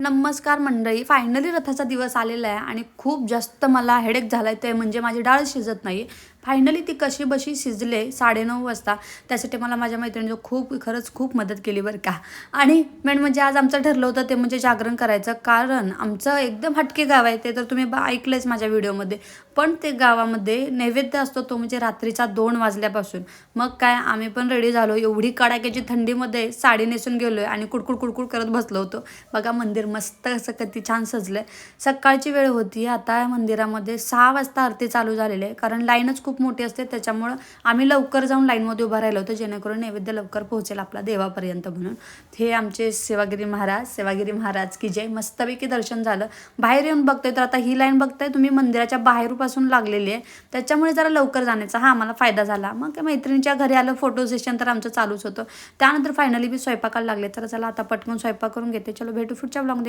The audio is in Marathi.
नमस्कार मंडळी फायनली रथाचा दिवस आलेला आहे आणि खूप जास्त मला हेडेक झाला आहे ते म्हणजे माझी डाळ शिजत नाही फायनली ती कशी बशी शिजले साडेनऊ वाजता त्यासाठी मला माझ्या मैत्रिणीनं खूप खरंच खूप मदत केली बरं का. आणि मेन म्हणजे आज आमचं ठरलं होतं ते म्हणजे जागरण करायचं कारण आमचं एकदम हटके गाव आहे ते तर तुम्ही बा ऐकलंच माझ्या व्हिडिओमध्ये. पण ते गावामध्ये नैवेद्य असतो तो म्हणजे रात्रीचा दोन वाजल्यापासून. मग काय आम्ही पण रेडी झालो एवढी कडाक्याची थंडीमध्ये साडी नेसून गेलो आहे आणि कुडकुड कुडकुड करत बसलो होतो. बघा मंदिर मस्त असं किती छान सजलं आहे सकाळची वेळ होती आता मंदिरामध्ये सहा वाजता आरती चालू झालेली आहे कारण लाईनच खूप खूप मोठी असते. त्याच्यामुळं आम्ही लवकर जाऊन लाईनमध्ये उभं राहिलो होतो जेणेकरून नैवेद्य लवकर पोहोचेल आपला देवापर्यंत म्हणून. हे आमचे सेवागिरी महाराज सेवागिरी महाराज की जय. मस्तपैकी दर्शन झालं. बाहेर येऊन बघतोय तर आता ही लाईन बघताय तुम्ही मंदिराच्या बाहेरपासून लागलेली आहे. त्याच्यामुळे जरा लवकर जाण्याचा हा आम्हाला फायदा झाला. मग काय मैत्रिणीच्या घरी आलं फोटो सेशन तर आमचं चालूच होतं. त्यानंतर फायनली मी स्वयंपाकाला लागले. तर चला आता पटकन स्वयंपाक करून घेते. चलो भेटू पुढच्या ब्लॉगमध्ये